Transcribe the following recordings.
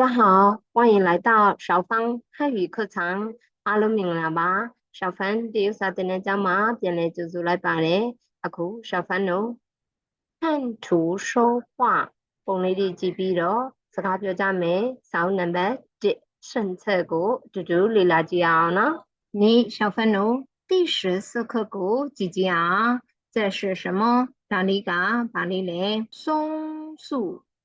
家好，欢迎来到小芳汉语课堂。အားလုံးမင်္ဂလာပါ။小芳တရုတ်စာသင်တန်းကျောင်းမှာပြန်လည်ကြိုဆိုလိုက်ပါတယ်။အခု小芳တို့看图说话ပုံလေးတွေကြည့်ပြီးတော့စကားပြောကြမယ်။စာအုပ်နံပါတ်1顺册ကိုအတူတူလေ့လာကြည့်အောင်နော်။你小芳တို့第十四课ကိုကြည့်ကြည့်အောင်။这是什么？ဒါလေးကဘာလေးလဲ။松树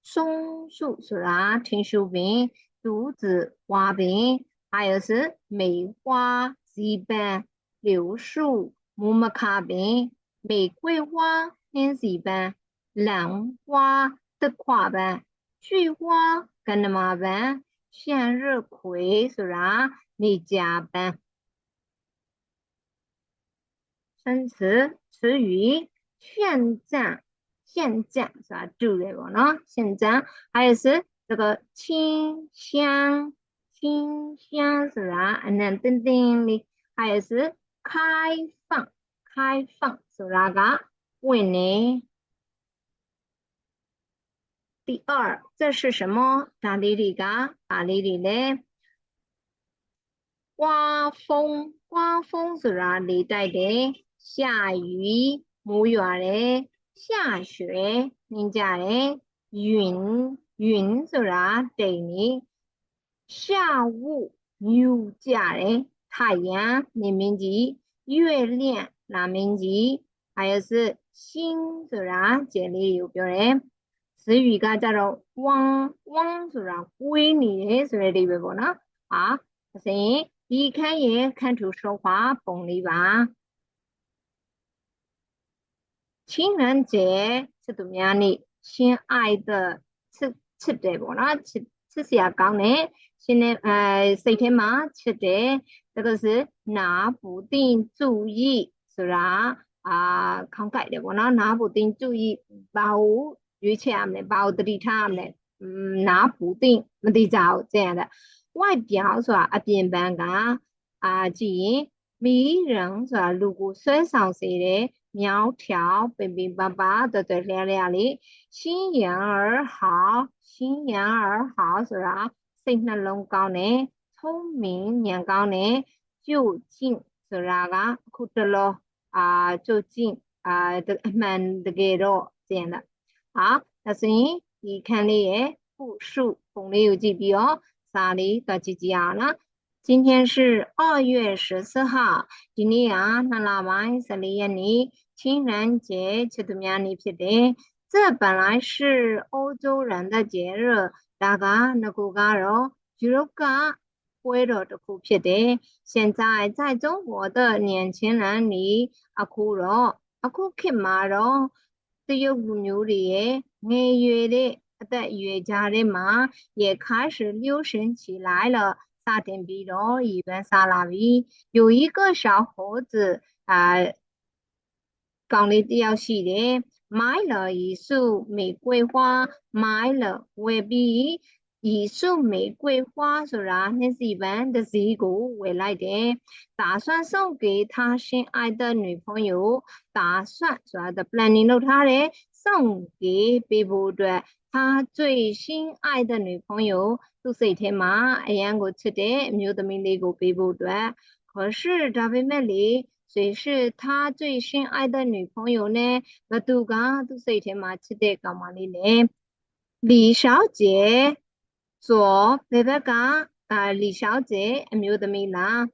松树树啊，天树病，竹子花病，还有是梅花枝病，柳树木木卡病，玫瑰花偏枝病，兰花得花病，菊花跟着麻烦，向日葵树啊，你加班。生词词语，现在。现在是吧？住的不呢？现在还有是这个清香，清香是吧？那等等的，还有是开放，开放是那个问呢？第二，这是什么？哪里的个？哪里的嘞？刮风，刮风是哪里带的？下雨，冇远嘞。 下雪မြင်ကြတယ်云云ဆိုတာတိမ်နေ下雾မြူကြတယ်太阳နေမင်းကြီး月亮နာမင်းကြီး还有是星ဆိုတာကျယ်လေးကိုပြောတယ်词语ကကြတော့汪汪ဆိုတာကွေးနေတယ်ဆိုတဲ့အဓိပ္ပာယ်ပေါ့နော်ဟာဒါဆိုရင်ဒီခန်းရဲ့ခန်းထူ说话ပုံလေးပါ 情人节ချစ်သူများနေ့ရှင်အိုက်တဲ့ချစ်ချစ်တယ်ပေါ့နော်ချစ်ချစ်စရာကောင်းတယ်ရှင်နဲ့အဲစိတ်ထဲမှာချစ်တယ်这个是拿不定注意ဆိုတာအာခေါင်းကြိုက်တယ်ပေါ့နော်နားဘူးတင်注意ဘာကိုရွေးချယ်ရမလဲဘာကိုတတိထားရမလဲနားဘူးတင်မတိကြဘူးကျန်တဲ့外表ဆိုတာအပြင်ပန်းကအာကြည့်ရင်မီးရံဆိုတာလူကိုဆွဲဆောင်စေတဲ့ 苗条、平平白白、对对亮亮的，心眼儿好，心眼儿好ဆိုတာစိတ်နှလုံးကောင်းတယ်聪明ဉာဏ်ကောင်းတယ်就近ဆိုတာကအခုတလောအာ就近အာအမှန်တကယ်တော့ကျင်တာဟာဒါဆိုရင်ဒီခန်းလေးရဲ့复数ပုံလေးကိုကြည့်ပြီးတော့စာလေးတော့ကြည့်ကြည့်အောင်နော်今天是二月十四号，ဒီနေ့ကနှစ်လပိုင်း14ရက်နေ့ 情人节吃的面里皮的。这本来是欧洲人的节日，大家那个个肉，比如个为了的苦皮的。现在在中国的年轻人里，阿苦肉，阿苦吃马肉，都有五牛的，爱月的。在岳家的嘛，也开始流行起来了。沙丁比肉一碗沙拉米，有一个小伙子啊、呃， ကောင်လေးတယောက်ရှိတယ်买了一束玫瑰花买了ဝယ်ပြီး一束玫瑰花ဆိုတာနှစ်စီပန်းတစ်စီးကိုဝယ်လိုက်တယ်打算送给他心爱的女朋友打算ဆိုတာ planning လုပ်ထားတယ်送给ပေးဖို့အတွက်他最心爱的女朋友သူ့စိတ်ထဲမှာအရန်ကိုချစ်တဲ့အမျိုးသမီးလေးကိုပေးဖို့အတွက်可是ဒါပေမဲ့လေ 谁是他最深爱的女朋友呢？那杜刚都是一天嘛，吃的干嘛的呢？李小姐，左贝贝刚啊，李小姐没有的没啦，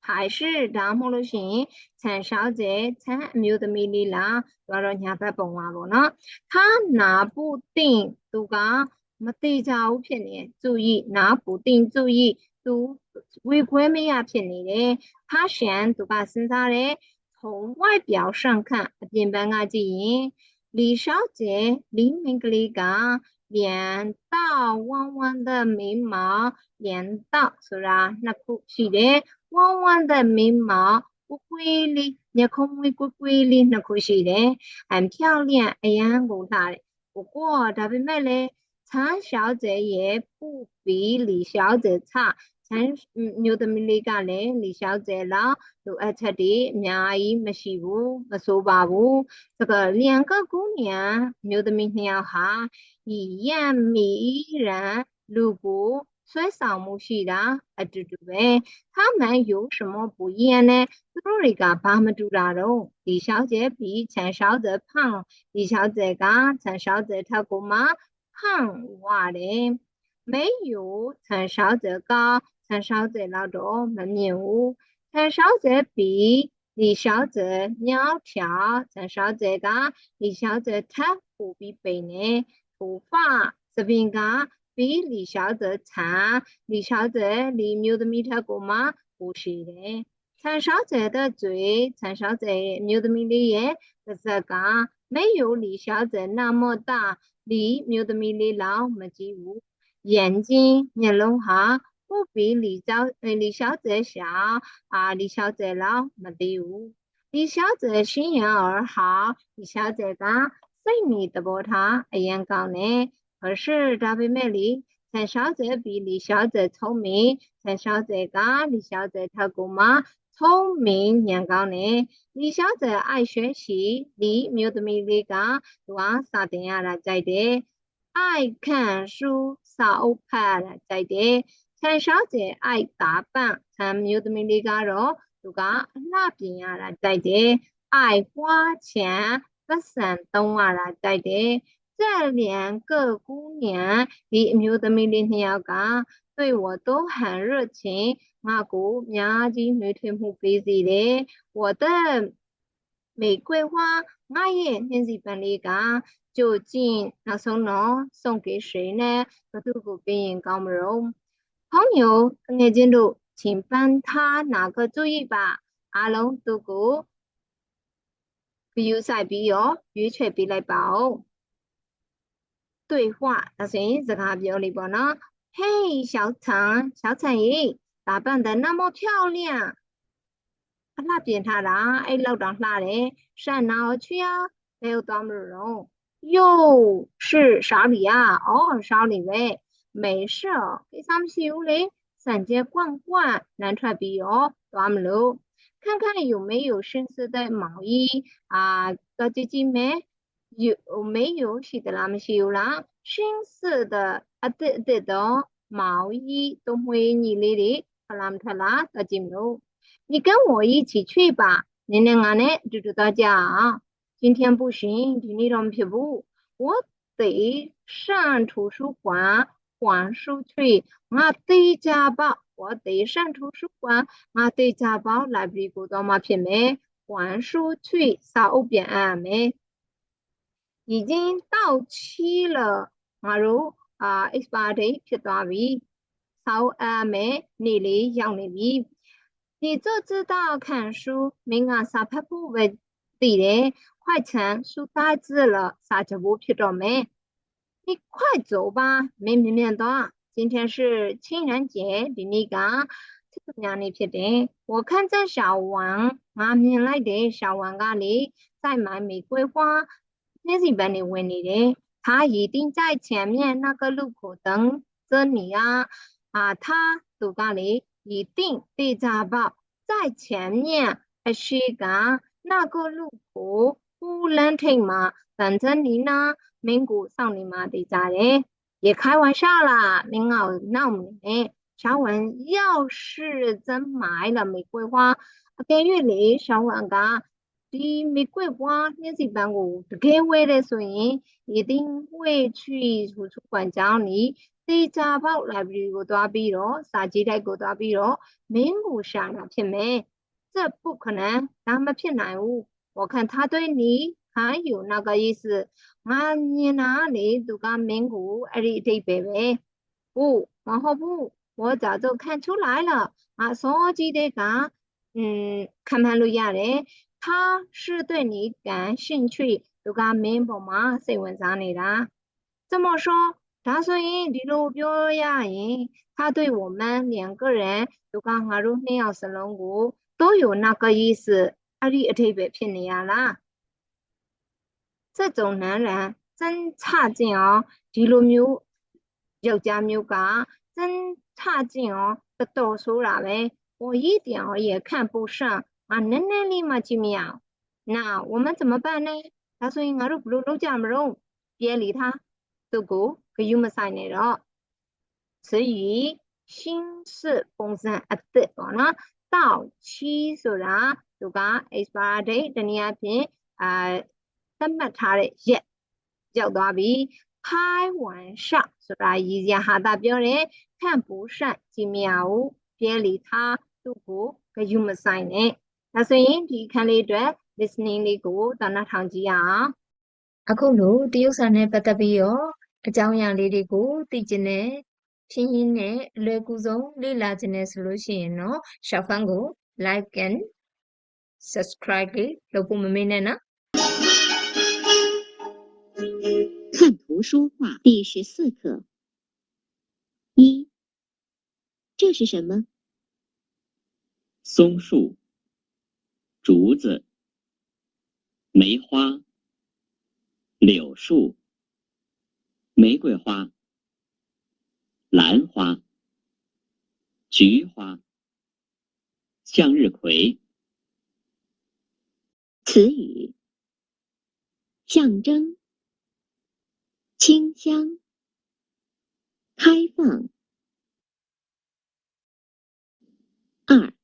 还是张红路行，陈小姐陈没有的没你啦，我让人家别崩完了呢。他拿不定杜刚没对焦片呢，注意拿不定，注意杜 ဝေခွဲမရဖြစ်နေတယ်他选သူကစဉ်းစားတယ်从外表上看အပြင်ပန်းကကြည့်ရင်李小姐李မင်္ဂလိက脸大弯弯的眉毛脸大ဆိုတာနှစ်ခုရှိတယ်弯弯的眉毛ကွကွေးလေးမျက်ခုံးမွေးကွကွေးလေးနှစ်ခုရှိတယ်很漂亮အရန်ကိုလှတယ်不过ဒါပေမဲ့လည်း陈小姐也不比李小姐差 陈မျိုးသမီးလေးကလည်း李小姐လောက်လိုအပ်ချက်တွေအများကြီးမရှိဘူးမဆိုးပါဘူး这个两个姑娘မျိုးသမီးနှစ်ယောက်ဟာ以艳迷人 လူကိုဆွဲဆောင်မှုရှိတာအတူတူပဲ他们有什么不一样呢သူတို့တွေကဘာမတူတာတော့李小姐比陈小姐胖李小姐က陈小姐ထက်ကိုမှ胖ရတယ်没有陈小姐高 陈小姐လောက်တော့မမြင်ဘူး陈小姐比李小姐苗条陈小姐က李小姐ထက်ပိုပြီးပိန်နေ头发သပင်ကပြီးလီလျှောက်တဲ့ခြံလီလျှောက်တဲ့လီမျိုးသမီးထက်ကိုမှပိုရှိတယ်ခြံလျှောက်တဲ့တဲ့嘴ခြံလျှောက်တဲ့အမျိုးသမီးလေးရဲ့ပါးစပ်က没有李小姐那么大လီမျိုးသမီးလေးလောက်မကြီးဘူး眼睛မျက်လုံးဟာ 不比李小李小姐小啊，李小姐老没得有。李小姐心眼儿好，李小姐个细腻的波她一样高呢。可是大贝妹里，陈小姐比李小姐聪明，陈小姐个李小姐她姑妈聪明眼高呢。李小姐爱学习，李苗的妹里个都往啥点呀来在的，爱看书，少怕来在的。 ပ်ဖတ်ရတာကြိုက်တယ်陈小姐爱打扮陈မျိုးသမီးလေးကတော့သူကအလှပြင်ရတာကြိုက်တယ်爱花钱ပတ်စံသုံးရတာကြိုက်တယ်这两个姑娘ဒီအမျိုးသမီးလေးနှစ်ယောက်က对我都很热情ငါကိုအများကြီးနှွေးထွေးမှုပေးစေတယ်我的玫瑰花ငါရဲ့နှင်းစီပန်လေးက就近နောက်ဆုံးတော့送给谁呢ဘသူကိုပေးရင်ကောင်း 红牛眼睛路，请帮他哪个注意吧。阿龙都古，比如赛比哟，鱼却比来宝。对话，那是这个表里边呢。嘿，小陈，小陈姨，打扮的那么漂亮，啊，那边他啦，哎，老张那嘞，上哪去呀？没有多么容，又是少理啊，哦，少理呗。 没事ကိစ္စမရှိဘူးလေ散街逛逛南ထွက်ပြီးရောသွားမလို့看看有没有深色的毛衣啊多ကြည့်ကြည့်မယ်有没有ရှိသလားမရှိဘူးလားရှင်းစစ်တဲ့အစ်စ်အစ်တော့毛衣都မွေးညီလေးတွေဖလားမထလားတကြည့်မလို့你跟我一起去吧နင်းနဲ့ငါနဲ့အတူတူသွားကြအောင်今天不行ဒီနေ့တော့မဖြစ်ဘူး我得上图书馆 还书去，我对家宝，我对上图书馆，我对家宝来不过多么偏没还书去，少边啊没，已经到期了，我如啊 expiry 偏多为少啊没，你里养你米，你就知道看书，没俺啥拍不为对的，快成书呆子了，啥就不偏着没。你快走吧，没明面的。今天是情人节，比你讲，这个样的撇的。我看这小王，俺们来的小王家里在买玫瑰花，那是把你问你的。他一定在前面那个路口等着你啊！啊，他走家里一定对家吧，在前面是个那个路口，不能停嘛，等着你呢。 မင်းကိုစောင့်နေမှာတေချာတယ်也开玩笑啦မင်းက闹မနေ小文要是真买了玫瑰花အကယ်၍လေ小文ကဒီ玫瑰花နှင်းစီပန်းကိုတကယ်ဝဲတဲ့ဆိုရင်一定会去图书馆ကျောင်းနီတေချာပေါက် library ကိုသွားပြီးတော့စာကြည့်တိုက်ကိုသွားပြီးတော့မင်းကိုရှာတာဖြစ်မယ်这不可能ဒါမဖြစ်နိုင်ဘူး我看他对你 还有那个意思ငါမြင်တာလေသူကမင်းကိုအဲ့ဒီအတိတ်ပဲပဲ不မဟုတ်ဘူး我早就看出来了ငါစောကြီးတဲ့ကอืมခံမှန်းလို့ရတယ်他是对你感兴趣သူကမင်းပေါ်မှာစိတ်ဝင်စားနေတာ这么说ဒါဆိုရင်ဒီလိုပြောရရင်他对我们两个人သူကငါတို့နှစ်ယောက်စလုံးကို都有那个意思အဲ့ဒီအထိပ္ပယ်ဖြစ်နေရလား 这种男人真差劲哦ဒီလိုမျိုးယောက်ျားမျိုးက真差劲哦တော်တော်ဆိုးတာပဲ我一点也看不上啊，နည်းနည်းလေးမှကြည့်မရအောင်။那我们怎么办呢？ဒါဆိုရင်ငါတို့ဘယ်လိုလုပ်ကြမလို့ပြဲလီထားသူ့ကိုဂယုမဆိုင်နဲ့တော့ 词语新式ပုံစံအသစ်ပေါ့နော်တောက်ချီဆိုတာသူက expire date တနည်းအားဖြင့်အာသ တ်မှတ်ထားတဲ့ရက်ရောက်သွားပြီခိုင်းဝန်ရှဆိုတာရည်စရာဟာတာပြောတယ်ခန့်ပိုးရှန့်ကြီးမရဘူးပြဲလီထားသူ့ကိုဂယုမဆိုင်နဲ့ဒါဆိုရင်ဒီခန်းလေးအတွက် listening လေးကိုသာနာထောင်ကြည့်ရအောင်အခုလို့တရုတ်စာနဲ့ပတ်သက်ပြီးတော့အကြောင်းအရာလေးတွေကိုသိကျင်တဲ့ဖြင်းရင်းနဲ့လွယ်ကူဆုံးလေ့လာကျင်တယ်ဆိုလို့ရှိရင်တော့ short form ကို like and subscribe လေးလုပ်ဖို့မမေ့နဲ့နော် 看图说话。第十四课。一，这是什么？松树、竹子、梅花、柳树、玫瑰花、兰花、菊花、向日葵、词语：象征、清香、开放。二，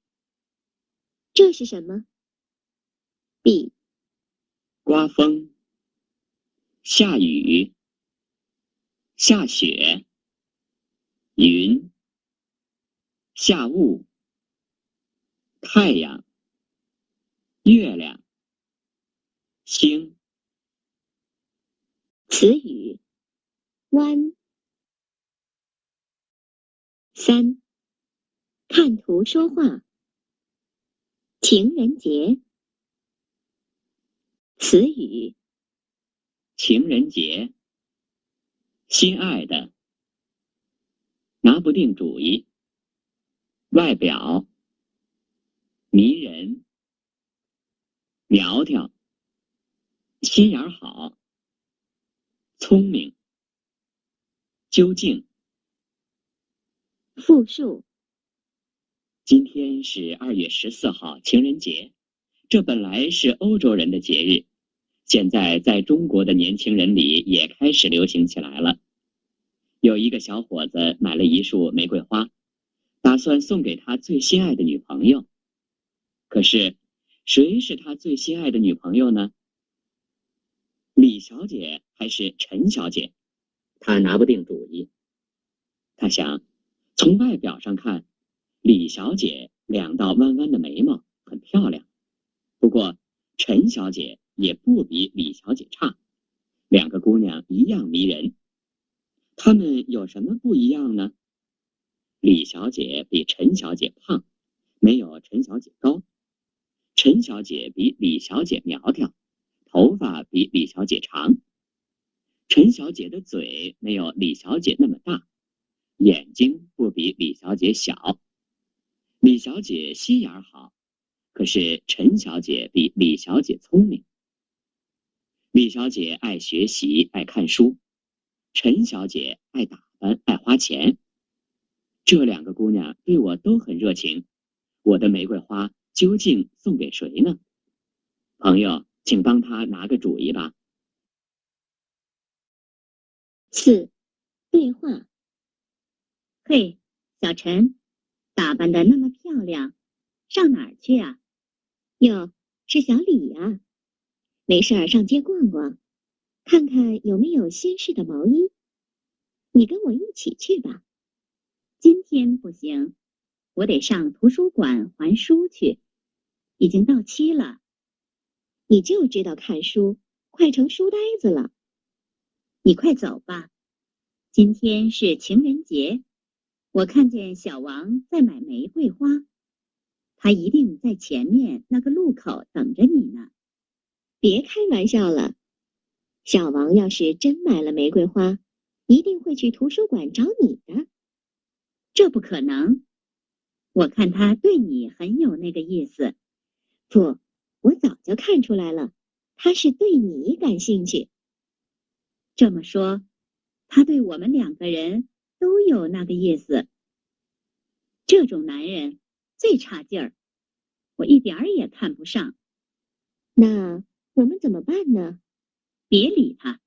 这是什么？B、刮风、下雨、下雪、云、下雾、太阳、月亮、星。词语：弯。三，看图说话。情人节。词语：情人节，心爱的，拿不定主意，外表，迷人，苗条，心眼好，聪明，究竟。复述。今天是二月十四号，情人节。这本来是欧洲人的节日，现在在中国的年轻人里也开始流行起来了。有一个小伙子买了一束玫瑰花，打算送给他最心爱的女朋友。可是，谁是他最心爱的女朋友呢？李小姐还是陈小姐？他拿不定主意。他想，从外表上看，李小姐两道弯弯的眉毛很漂亮，不过陈小姐也不比李小姐差，两个姑娘一样迷人。她们有什么不一样呢？李小姐比陈小姐胖，没有陈小姐高；陈小姐比李小姐苗条，头发比李小姐长；陈小姐的嘴没有李小姐那么大，眼睛不比李小姐小。李小姐心眼好，可是陈小姐比李小姐聪明。李小姐爱学习，爱看书；陈小姐爱打扮，爱花钱。这两个姑娘对我都很热情，我的玫瑰花究竟送给谁呢？朋友，请帮她拿个主意吧。四，对话。嘿，小陈，打扮的那么漂亮，上哪儿去啊？哟，是小李呀、没事儿上街逛逛，看看有没有新式的毛衣。你跟我一起去吧。今天不行，我得上图书馆还书去，已经到期了。你就知道看书，快成书呆子了。你快走吧，今天是情人节，我看见小王在买玫瑰花，他一定在前面那个路口等着你呢。别开玩笑了，小王要是真买了玫瑰花，一定会去图书馆找你的。这不可能，我看他对你很有那个意思。不，我早就看出来了，他是对你感兴趣。这么说，他对我们两个人都有那个意思。这种男人最差劲儿，我一点儿也看不上。那我们怎么办呢？别理他，